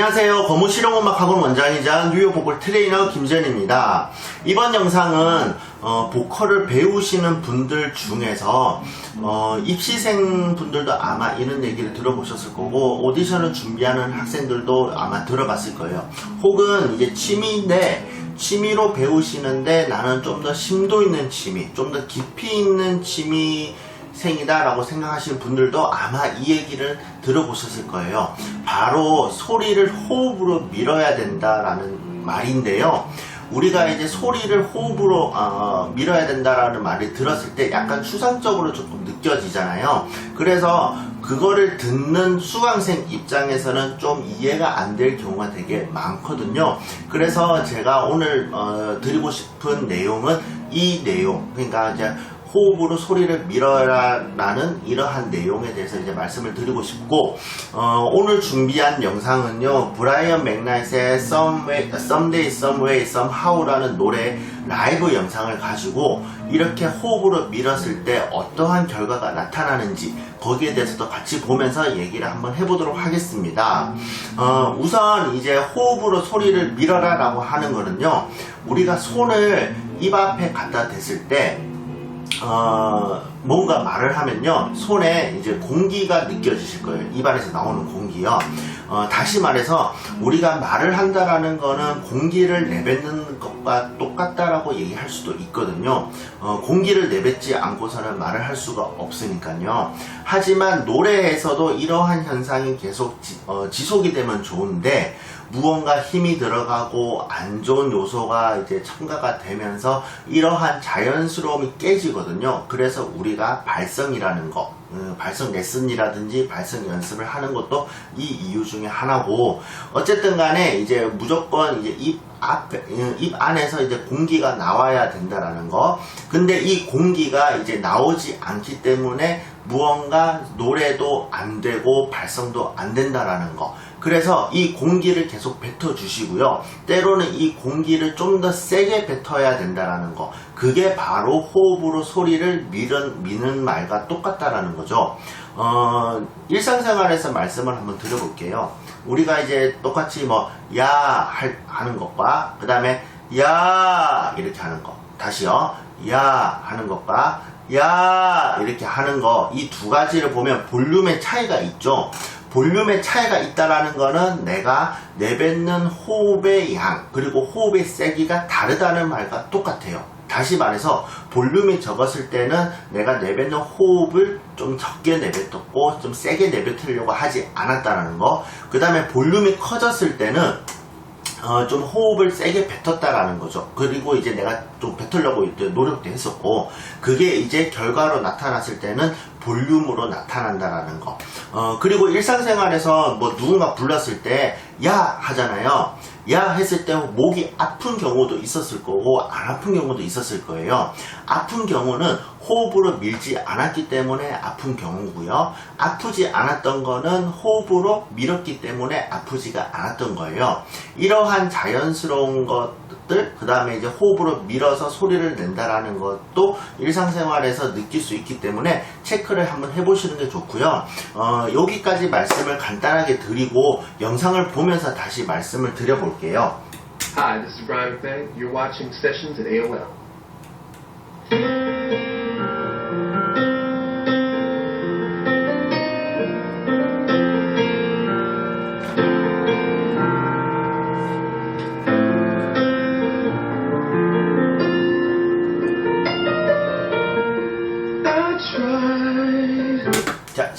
안녕하세요. 거무 실용음악학원 원장이자 뉴욕 보컬 트레이너 김전입니다. 이번 영상은 어, 보컬을 배우시는 분들 중에서 어, 입시생 분들도 아마 이런 얘기를 들어보셨을 거고 오디션을 준비하는 학생들도 아마 들어봤을 거예요. 혹은 이제 취미인데 취미로 배우시는데 나는 좀 더 심도 있는 취미, 좀 더 깊이 있는 취미 생이다라고 생각하시는 분들도 아마 이 얘기를 들어보셨을 거예요. 바로 소리를 호흡으로 밀어야 된다라는 말인데요. 우리가 이제 소리를 호흡으로 어, 밀어야 된다라는 말을 들었을 때 약간 추상적으로 조금 느껴지잖아요. 그래서 그거를 듣는 수강생 입장에서는 좀 이해가 안 될 경우가 되게 많거든요. 그래서 제가 오늘 어, 드리고 싶은 내용은 이 내용, 그러니까 이제 호흡으로 소리를 밀어라라는 이러한 내용에 대해서 이제 말씀을 드리고 싶고 어, 오늘 준비한 영상은요 브라이언 맥나잇의 Someway, Someday, Someway, Somehow라는 노래 라이브 영상을 가지고 이렇게 호흡으로 밀었을 때 어떠한 결과가 나타나는지 거기에 대해서도 같이 보면서 얘기를 한번 해보도록 하겠습니다. 어, 우선 이제 호흡으로 소리를 밀어라 라고 하는 거는요 우리가 손을 입 앞에 갖다 댔을 때 어, 뭔가 말을 하면요, 손에 이제 공기가 느껴지실 거예요. 입안에서 나오는 공기요. 어, 다시 말해서, 우리가 말을 한다라는 거는 공기를 내뱉는 것과 똑같다라고 얘기할 수도 있거든요. 어, 공기를 내뱉지 않고서는 말을 할 수가 없으니까요. 하지만 노래에서도 이러한 현상이 계속 지, 어, 지속이 되면 좋은데, 무언가 힘이 들어가고 안 좋은 요소가 이제 첨가가 되면서 이러한 자연스러움이 깨지거든요. 그래서 우리가 발성이라는 거, 음, 발성 레슨이라든지 발성 연습을 하는 것도 이 이유 중에 하나고 어쨌든 간에 이제 무조건 이제 입 앞에 음, 입 안에서 이제 공기가 나와야 된다라는 거. 근데 이 공기가 이제 나오지 않기 때문에 무언가 노래도 안 되고 발성도 안 된다라는 거. 그래서 이 공기를 계속 뱉어 주시고요. 때로는 이 공기를 좀 더 세게 뱉어야 된다라는 거. 그게 바로 호흡으로 소리를 미는, 미는 말과 똑같다라는 거죠. 어, 일상생활에서 말씀을 한번 드려볼게요. 우리가 이제 똑같이 뭐, 야, 할, 하는 것과, 그 다음에, 야, 이렇게 하는 거. 다시요. 야, 하는 것과, 야, 이렇게 하는 거. 이 두 가지를 보면 볼륨의 차이가 있죠. 볼륨의 차이가 있다라는 거는 내가 내뱉는 호흡의 양 그리고 호흡의 세기가 다르다는 말과 똑같아요. 다시 말해서 볼륨이 적었을 때는 내가 내뱉는 호흡을 좀 적게 내뱉었고 좀 세게 내뱉으려고 하지 않았다는 거. 그 다음에 볼륨이 커졌을 때는 어, 좀 호흡을 세게 뱉었다라는 거죠. 그리고 이제 내가 좀 뱉으려고 노력도 했었고, 그게 이제 결과로 나타났을 때는 볼륨으로 나타난다라는 거. 어, 그리고 일상생활에서 뭐 누군가 불렀을 때, 야! 하잖아요. 야! 했을 때 목이 아픈 경우도 있었을 거고, 안 아픈 경우도 있었을 거예요. 아픈 경우는 호흡으로 밀지 않았기 때문에 아픈 경우고요. 아프지 않았던 거는 호흡으로 밀었기 때문에 아프지가 않았던 거예요. 이러한 자연스러운 것들, 그 다음에 이제 호흡으로 밀어서 소리를 낸다라는 것도 일상생활에서 느낄 수 있기 때문에 체크를 한번 해보시는 게 좋고요. 어, 여기까지 말씀을 간단하게 드리고 영상을 보면서 다시 말씀을 드려볼게요. Hi, this is Brian McVeigh. You're watching Sessions at AOL.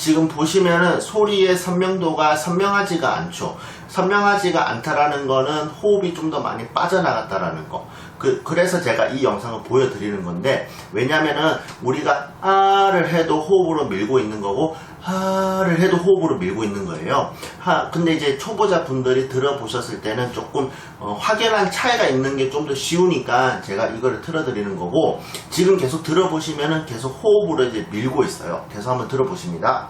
지금 보시면은 소리의 선명도가 선명하지가 않죠. 선명하지가 않다라는 거는 호흡이 좀 더 많이 빠져나갔다라는 거. 그, 그래서 제가 이 영상을 보여드리는 건데, 왜냐면은 우리가 아를 해도 호흡으로 밀고 있는 거고, 하를 해도 호흡으로 밀고 있는 거예요. 하, 근데 이제 초보자 분들이 들어보셨을 때는 조금 어, 확연한 차이가 있는 게 좀 더 쉬우니까 제가 이거를 틀어드리는 거고, 지금 계속 들어보시면은 계속 호흡으로 이제 밀고 있어요. 계속 한번 들어보십니다.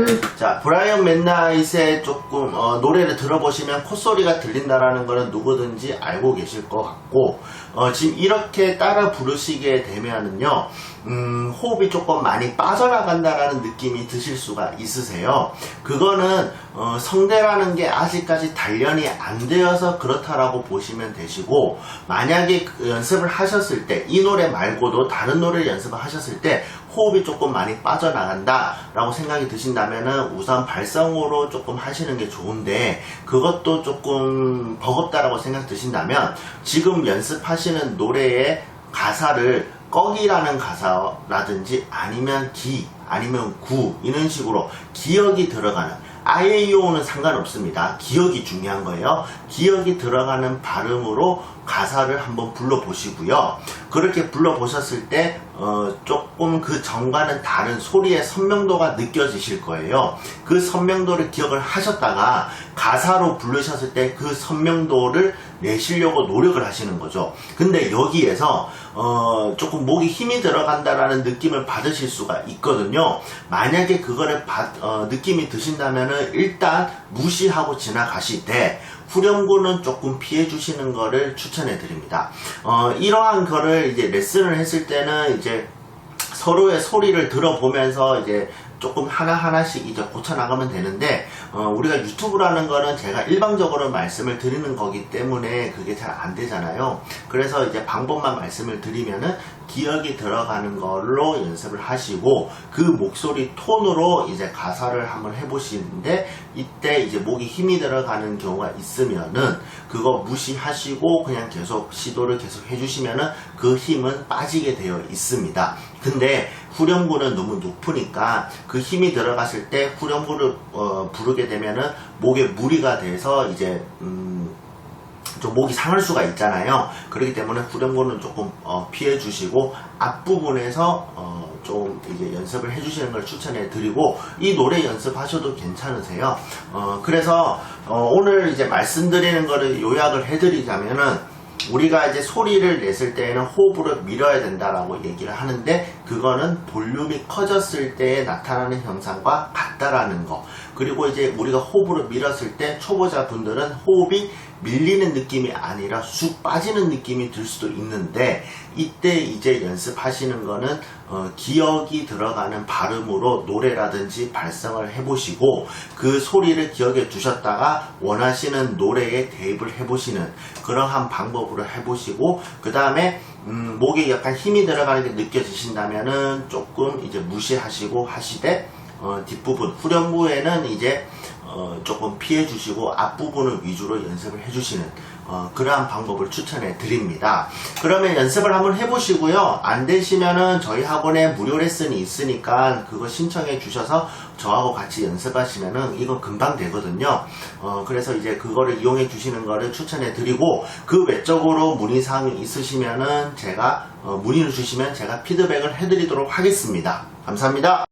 자, 브라이언 맨나잇의 조금 어, 노래를 들어보시면 콧소리가 들린다라는 거는 누구든지 알고 계실 것 같고 어, 지금 이렇게 따라 부르시게 되면은요 음, 호흡이 조금 많이 빠져나간다라는 느낌이 드실 수가 있으세요. 그거는 어, 성대라는 게 아직까지 단련이 안 되어서 그렇다라고 보시면 되시고 만약에 그 연습을 하셨을 때 이 노래 말고도 다른 노래를 연습을 하셨을 때 호흡이 조금 많이 빠져나간다 라고 생각이 드신다면은 우선 발성으로 조금 하시는 게 좋은데 그것도 조금 버겁다라고 생각 드신다면 지금 연습하시는 노래의 가사를 꺼기라는 가사라든지 아니면 기 아니면 구 이런 식으로 기억이 들어가는 IAO는 상관없습니다. 기억이 중요한 거예요. 기억이 들어가는 발음으로 가사를 한번 불러보시고요. 그렇게 불러보셨을 때 어, 조금 그 전과는 다른 소리의 선명도가 느껴지실 거예요. 그 선명도를 기억을 하셨다가 가사로 부르셨을 때 그 선명도를 내시려고 노력을 하시는 거죠. 근데 여기에서 어, 조금 목이 힘이 들어간다라는 느낌을 받으실 수가 있거든요. 만약에 그거를 받- 어, 느낌이 드신다면은 일단 무시하고 지나가시되 후렴구는 조금 피해 주시는 거를 추천해 드립니다. 어, 이러한 거를 이제 레슨을 했을 때는 이제 서로의 소리를 들어보면서 이제 조금 하나하나씩 이제 고쳐나가면 되는데, 어, 우리가 유튜브라는 거는 제가 일방적으로 말씀을 드리는 거기 때문에 그게 잘 안 되잖아요. 그래서 이제 방법만 말씀을 드리면은 기억이 들어가는 걸로 연습을 하시고, 그 목소리 톤으로 이제 가사를 한번 해보시는데, 이때 이제 목이 힘이 들어가는 경우가 있으면은, 그거 무시하시고 그냥 계속 시도를 계속 해주시면은 그 힘은 빠지게 되어 있습니다. 근데 후렴구는 너무 높으니까 그 힘이 들어갔을 때 후렴구를 어, 부르게 되면은 목에 무리가 돼서 이제 음, 좀 목이 상할 수가 있잖아요. 그렇기 때문에 후렴구는 조금 어, 피해 주시고 앞부분에서 어, 좀 이제 연습을 해주시는 걸 추천해 드리고 이 노래 연습하셔도 괜찮으세요. 어, 그래서 어, 오늘 이제 말씀드리는 거를 요약을 해드리자면은 우리가 이제 소리를 냈을 때에는 호흡으로 밀어야 된다라고 얘기를 하는데 그거는 볼륨이 커졌을 때 나타나는 현상과 같다라는 거. 그리고 이제 우리가 호흡으로 밀었을 때 초보자분들은 호흡이 밀리는 느낌이 아니라 쑥 빠지는 느낌이 들 수도 있는데 이때 이제 연습하시는 거는 어, 기억이 들어가는 발음으로 노래라든지 발성을 해보시고 그 소리를 기억해 두셨다가 원하시는 노래에 대입을 해보시는 그러한 방법으로 해보시고 그 다음에 음, 목에 약간 힘이 들어가는 게 느껴지신다면은 조금 이제 무시하시고 하시되 어, 뒷부분 후렴구에는 이제 어, 조금 피해 주시고 앞부분을 위주로 연습을 해주시는 어, 그러한 방법을 추천해 드립니다. 그러면 연습을 한번 해보시고요. 안 되시면은 저희 학원에 무료 레슨이 있으니까 그거 신청해 주셔서 저하고 같이 연습하시면은 이건 금방 되거든요. 어, 그래서 이제 그거를 이용해 주시는 거를 추천해 드리고 그 외적으로 문의사항이 있으시면은 제가 어, 문의를 주시면 제가 피드백을 해드리도록 하겠습니다. 감사합니다.